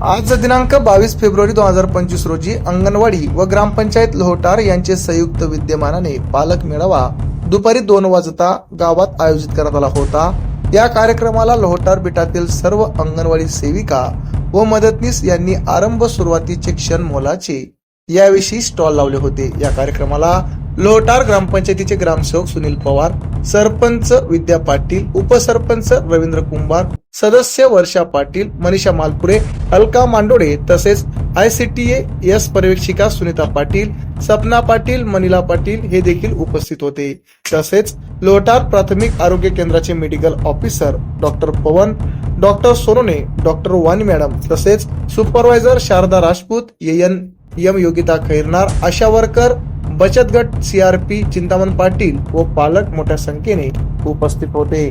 आज दिनांक बावीस फेब्रुवारी दोन हजार पंचवीस रोजी अंगणवाडी व ग्रामपंचायत लोहटार यांचे संयुक्त विद्यमानाने पालक मेळावा दुपारी दोन वाजता गावात आयोजित करण्यात आला होता. या कार्यक्रमाला लोहटार बेटातील सर्व अंगणवाडी सेविका व मदतनीस यांनी आरंभ सुरुवातीचे क्षण मोलाचे याविषयी स्टॉल लावले होते. या कार्यक्रमाला लोहटार ग्रामपंचायतीचे ग्रामसेवक सुनील पवार सरपंच विद्या पाटील उपसरपंच रवींद्र कुंभार सदस्य वर्षा पाटील मनीषा मालपुरे अलका मांडोडे तसेच आय सी टी एस पर्यवेक्षिका सुनीता पाटील सपना पाटील मनीला पाटील हे देखील उपस्थित होते. तसेच लोटार प्राथमिक आरोग्य केंद्राचे medical officer doctor Pavan doctor Sorone doctor Vani madam तसेच supervisor Sharda Rajput N M Yogita Khairnar Asha worker बचत गट सीआरपी चिंतामण पाटील व पालक मोठ्या संख्येने उपस्थित होते.